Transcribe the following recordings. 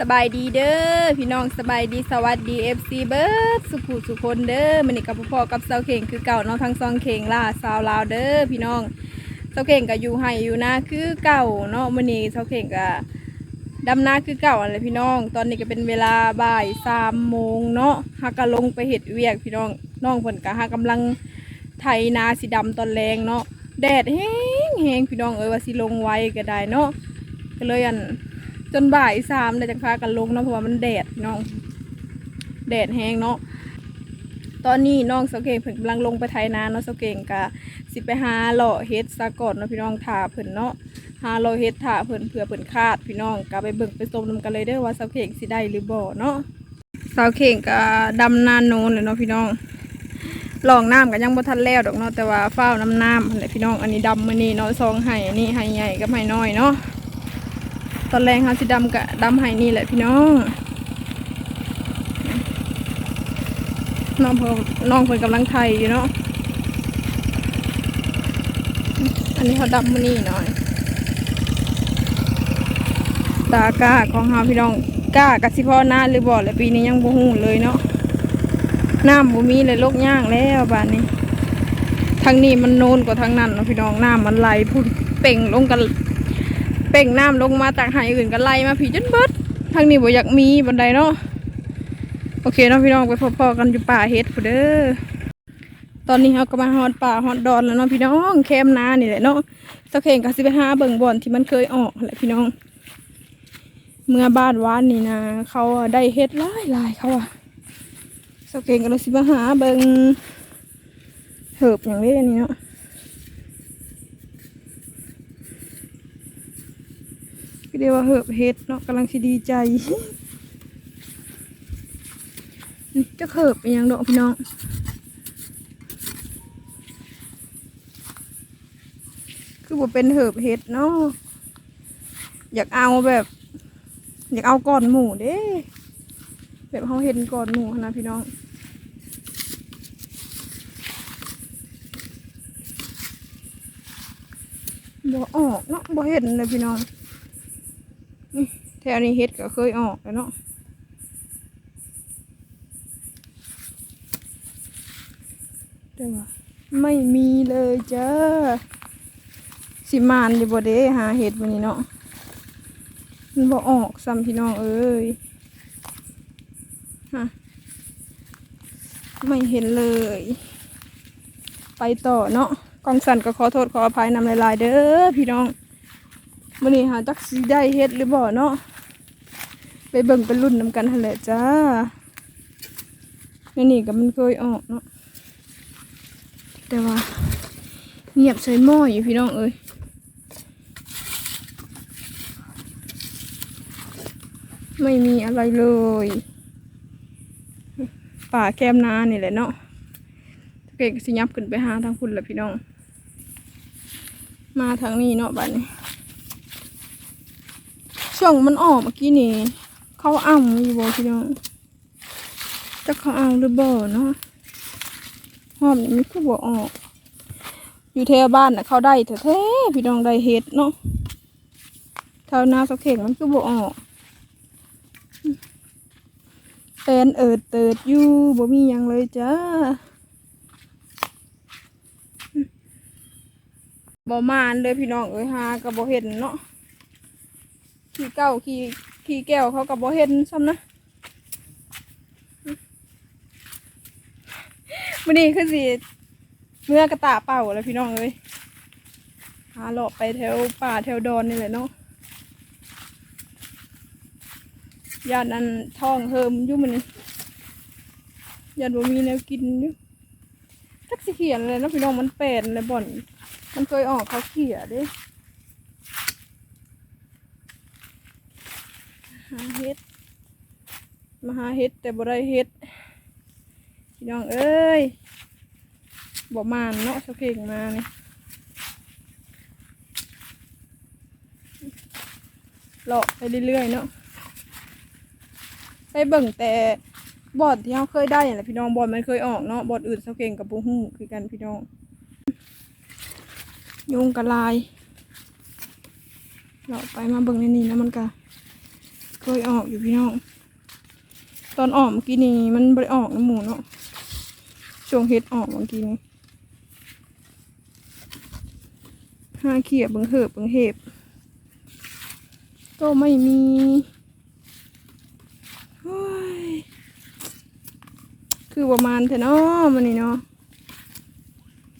สบายดีเด้อพี่น้องสบายดีสวัสดีเอฟซีเบิร์ดสุขุสุคนเด้อมันนี่กับพ่อกับเสาเข่งคือเก่าเนาะทั้งซองเข่งล่าสาวลาวเด้อพี่น้องเสาเข่งก็อยู่ให้อยู่นะคือเก่าเนาะมันนี่เสาเข่งก็ดำนาคือเก่าอะไรพี่น้อง ตอนนี้ก็เป็นเวลาบ่ายสามโมงเนาะฮักก็ลงไปเห็ดเวียกพี่น้องน้องเพิ่นก็ฮักกำลังไถนาสีดำตอนแรงเนาะแดดแห้งแห้งพี่น้องเอ้ยว่าสิลงไว้ก็ได้เนาะก็เลยอัน จนบ่ายสามเลยจังพากันลงเนาะเพราะว่ามันแดดน้องแดดแห้งเนาะตอนนี้น้องเสาเก่งเพิ่นกำลังลงไปไถนาเนาะเสาเก่งกะสิไปหาเลาะเฮ็ดซะก่อนเนาะพี่น้องถ่าเพิ่นเนาะหาเลาะเฮ็ดถ่าเพิ่นเผื่อเพิ่นคาดพี่น้องก็ไปเบิ่งไปชมนำกันเลยเด้อว่าเสาเก่งสิได้หรือบ่เนาะเสาเก่งก็ดำนานโนนเลยเนาะพี่น้องลองน้ำก็ยังบ่ทันแล้วดอกเนาะแต่ว่าเฝ้าน้ำน้ำหั่นแหละพี่น้องอันนี้ดำมื้อนี้เนาะซองไห้อันนี้ไห้ใหญ่กับไห้น้อยเนาะ ตอนแรงค่ะสีดำกับดำไห้นี่แหละพี่น้องน้องเพิ่นน้องเพิ่นกำลังไทยอยู่เนาะอันนี้เขาดำมานี่หน่อยตากล้าของเฮาพี่น้องกล้ากับสิพ่อหน้าหรือบ่เลยปีนี้ยังบ่ฮู้เลยเนาะน้ำบ่มีเลยโลกย่างแล้วบ้านนี้ทางนี้มันโนนกว่าทางนั้นเนาะพี่น้องน้ำมันไหลพุ่นเป่งลงกัน เป่งน้ำลงมาจากหายอื่นก็ไล่มาผีจนเบิดทางนี้บ่อยากมีบันไดเนาะโอเคเนาะพี่น้องไปพอๆกันอยู่ป่าเฮ็ดพู้เด้อตอนนี้เราก็มาฮอดป่าฮอดดอนแล้วเนาะพี่น้องแคมนานี่แหละเนาะตะเข่งก็สิไปหาเบิ่งบอนที่มันเคยออกแหละพี่น้อง เมื่อบ้านวานนี่นะเขาได้เฮ็ดหลายหลายเขาอะตะเข่งก็เลยสิมาหาเบิ่งเหิบอย่างนี้นี่เนาะ ก็เรียกว่าเหิบเฮ็ดเนาะกำลังสิดีใจจะเหิบเป็นหยังดอกพี่น้องคือบ่เป็นเหิบเฮ็ดเนาะอยากเอาแบบ อยากเอาก่อนหมูเด้แบบเขาเห็นก่อนหมูนะพี่น้องบ่ออกเนาะบ่เห็นเลยพี่น้อง แถวนี้เฮ็ดก็เคยออกแล้วเนาะแต่ว่าไม่มีเลยจ้าสิมานอยู่บ่เด้หาเห็ดวันนี้เนาะมันบ่ออกซ้ำพี่น้องเอ้ยฮะไม่เห็นเลย ไปต่อเนาะกองสันก็ขอโทษขออภัยนำลายๆเด้อพี่น้องมื่อนี้หาจักสีได้เฮ็ดหรือบ่เนาะ ไปเบิ่งเป็นรุ่นนำกันหั่นแหละจ้าแม่นี่ก็มันเคยออกเนาะแต่ว่าเงียบใส่หม้ออยู่พี่น้องเอ้ยไม่มีอะไรเลยป่าแคมนานี่แหละเนาะเก่งสิยับขึ้นไปหาทางคุณแหละพี่น้อง มาทางนี้เนาะบ้านนี้ช่วงมันออกเมื่อกี้นี่ เขาเอาอยู่บ่พี่น้องจะเขาเอาหรือบ่เนาะหอมนี่มันก็บ่ออก อยู่แถวบ้านน่ะเขาได้แท้ๆพี่น้องได้เฮ็ดเนาะแถวนาสักเข่งมันก็บ่ออกแตนเอิดเติดอยู่บ่มีหยังเลยจ้าบ่มานเลยพี่น้องเอ้ยหาก็บ่เห็นเนาะขี่เก้าขี่ ขี่แก้วเขากับบเห็นซ้ำนะวันนี้คือสิเมื่อกระตาเป่าแล้วพี่น้องเอ้ยหาเลาะไปแถวป่าแถวดอนนี่แหละเนาะยานอันท้องเฮิมอยู่มันนี่ยานบ่มีแนวกินอยู่ทักสิเขียนเลยนะพี่น้องมันเป็นเลยบ่อน มันเคยออกเขาเขียด้ หาเฮ็ดมา หาเฮ็ดแต่บ่ได้เฮ็ดพี่น้องเอ้ยบ่มานเนาะสะเก่งมานี่เลาะไปเรื่อยๆเนาะไปเบิ่งแต่บอดที่เราเคยได้นั่นแหละพี่น้องบอดมันเคยออกเนาะบอดอื่นสะเก่งกับปูหูคือกันพี่น้องยุงกระลายเลาะไปมาเบิ่งในนี้แล้วมันก็เคยออกอยู่พี่น้อง ตอนออกเมื่อกี้นี่มันบ่ได้ออกน้ำหมูเนาะช่วงเฮ็ดออกเมื่อกี้นี่ห้าเขียบบิงเหิบบิงเห็บก็ไม่มีคือประมาณเถอะเนาะมันนี่เนาะ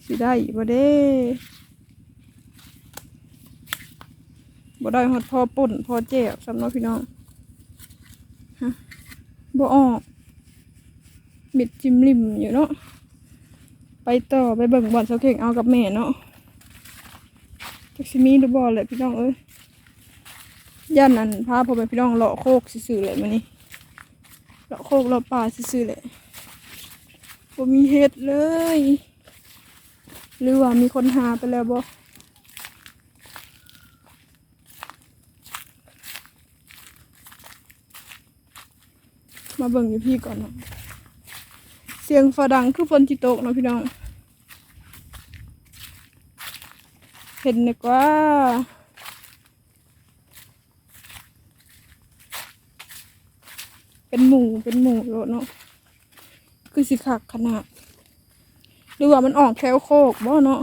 สิได้อยู่บ่เด้บ่ได้ฮอดพอป่นพอแจกสำหรับพี่น้อง บ่ออกเม็ดจิ้มริมอยู่เนาะไปต่อไปเบิ่งบอลเสาเข่งเอากับแม่เนาะจักสิมีหรือบ่แหละพี่น้องเอ้ยย่านนั้นพาพ่อแม่พี่น้องเลาะโคกซื่อเลยมานี่เลาะโคกเลาะป่าซื่อเลยบ่มีเห็ดเลย หรือว่ามีคนหาไปแล้วบ่ มาเบิ่งอยู่พี่ก่อนเนาะเสียงฝาดังคือฝนจิตกเนาะพี่น้อง เห็นดีกว่าเป็นหมูเป็นหมูโลเนาะคือสิคักขนาดหรือว่ามันออกแถวโคกบ่เนาะ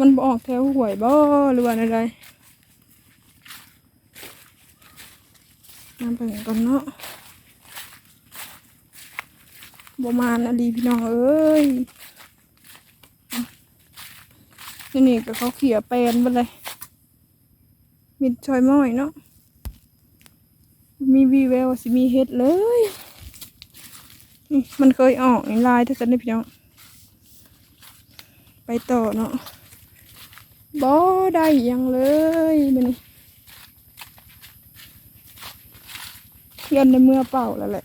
มันออกแถวหวยบ่หรือว่าอะไรมาเบิ่งก่อนเนาะ บมานอดีพี่น้องเอ้ยนี่นี่ก็เขาเขี่ยแปลนไปเลยมิดชอยม้อยเนาะมีวีแววสิมีเฮ็ดเลยนี่มันเคยออกในลายถ้ากันได้พี่น้องไปต่อเนาะบ่ได้ยังเลยมันเงินในเมื่อเป่าแล้วแหละ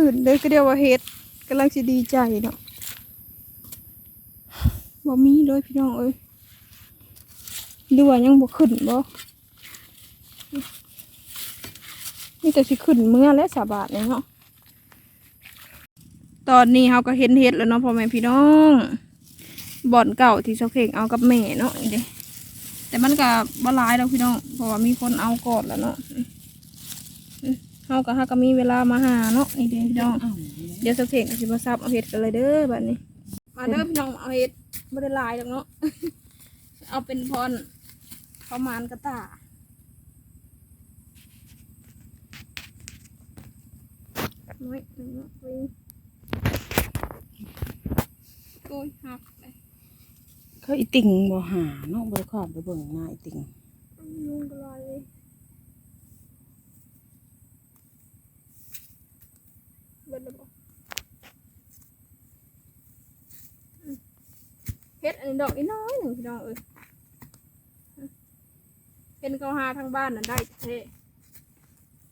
ตื่นเลยก็เดียวว่าเฮ็ดกำลังสิดีใจเนาะบ่มีเลยพี่น้องเอ้ยหรือว่ายังบ่ขึ้นบ่นี่แต่สิขึ้นเมื่อและสาบาทเลยเนาะตอนนี้เขาก็เห็นเห็ดแล้วเนาะพ่อแม่พี่น้องบ่อนเก่าที่เสาเข่งเอากับแม่เนาะนี่เด้แต่มันก็บ่หลายแล้วพี่น้องเพราะว่ามีคนเอาก่อนแล้วเนาะ เขาก็ฮาก็มีเวลามาหาเนาะนี่เด้พี่น้องเดี๋ยวเสาเข่งก็สิมาซับเอาเห็ดกันเลยเด้อบัดนี้ มาเด้อพี่น้องเอาเห็ดบ่ได้หลายแล้วเนาะเอาเป็นพรประมาณกระตาน้อยหนึ่งเนาะไปโอ้ยหักเลยเขาอีติ่งบ่หาเนาะบ่ได้ขอบไปเบิ่งหน้าอีติ่งยุงกระลายเลยเบิดแล้วบ่อืม เฮ็ดอันนี้ดอกอีน้อยหนึ่งพี่น้องเอ้ยเห็นเขาหาทางบ้านน่ะได้เท่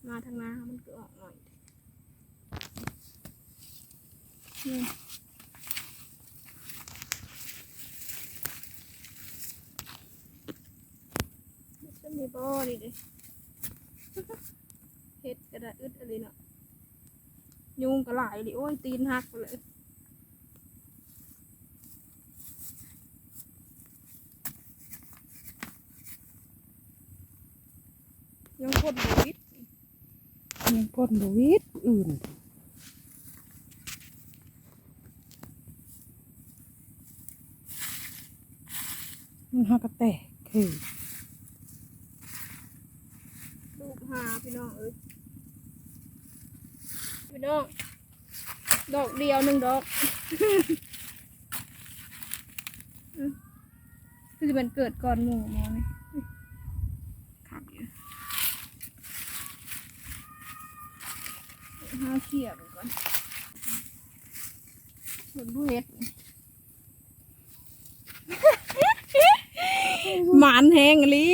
มาทางนามันก็ออกหน่อยนี่จะมีบ่อนี่ดิเฮ็ดกระดาษอึดอะไรเนาะยุงก็หลายดิโอ้ยตีนหักไปเลย ยังคนบวิดยังพ่นบ่วิดอื่นมันหากระแตกคือลูกหาพี่น้องเอ้ยพี่น้องดอกเดียวหนึ่งดอกอืมคือจะเป็นเกิดก่อนหมู่หมอนี่ขับอยู่ ห้าเขียบก่อนเหมือนผู้เฮ็ดหมานแหงอีหลี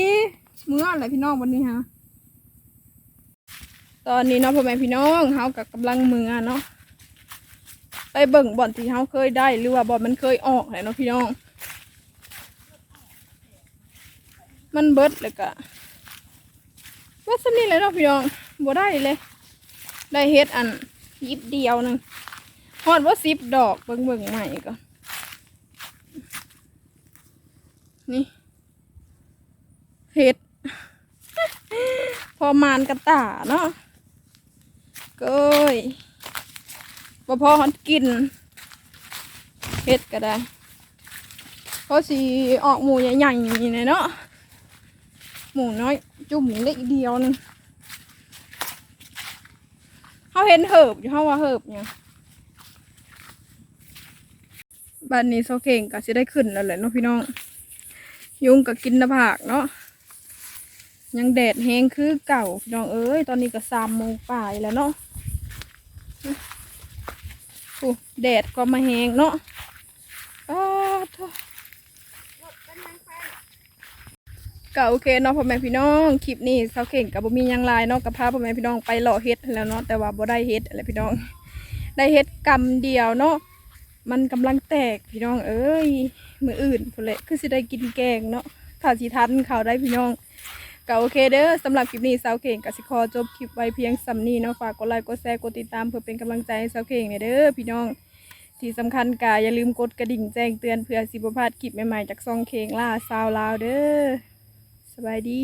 เมื่ออะไรพี่น้องวันนี้ฮะ ตอนนี้เนาะพ่อแม่พี่น้องเฮากับกำลังมือเนาะ ไปเบิ่งบ่อนที่เฮาเคยได้หรือว่าบ่อนมันเคยออกแหละเนาะพี่น้อง มันเบิดเลยกะว่าสำนี้เลยเนาะพี่น้องบ่ได้เลย ได้เฮ็ดอันยิบเดียวนึงฮอดว่าสิบดอกเบิ่งเบิ่งใหม่ก่อนนี่เห็ด พอมานกระตาเนาะเกยบ่พอฮอดกินเห็ดก็ได้เพราะสีออกหมูใหญ่ๆนี่เนาะหมูน้อย จุ่มเล็กเดียวนึง เขาเห็นเหิบอยู่เขาว่าเหิบเนี่ยบ้านนี้โซเก่งก็สิได้ขึ้นแล้วแหละเนาะพี่น้อง ยุงก็กินหน้าผากเนาะยังแดดแห้งคือเก่าพี่น้องเอ้ยตอนนี้ก็สามโมงป่ายแล้วเนาะโอ้แดดก็มาแห้งเนาะอ้าวโถ่ ก็โอเคเนาะพ่อแม่พี่น้องคลิปนี้เสาวเข่งกับบ่มียังลายเนาะกับพาพ่อแม่พี่น้องไปเลาะเฮ็ดแล้วเนาะแต่ว่าบ่ได้เฮ็ดอะไรพี่น้อง ได้เฮ็ดกำเดียวเนาะมันกำลังแตกพี่น้อง เอ้ยมืออื่นพุ่นแหละคือสิได้กินแกงเนาะถ้าสิทันเขาวได้พี่น้องก็โอเคเด้อสำหรับคลิปนี้สาวเก่งกับสิคอจบคลิปไว้เพียงสำนี้เนาะฝากกดไลค์กดแชร์กดติดตามเพื่อเป็นกำลังใจให้สาวเก่งเนี่ยเด้อพี่น้องที่สำคัญกาอย่าลืมกดกระดิ่งแจ้งเตือนเพื่อสิบพลาดคลิปใหม่ๆจากซองเคงล่าซาวลาวเด้อ สบายดี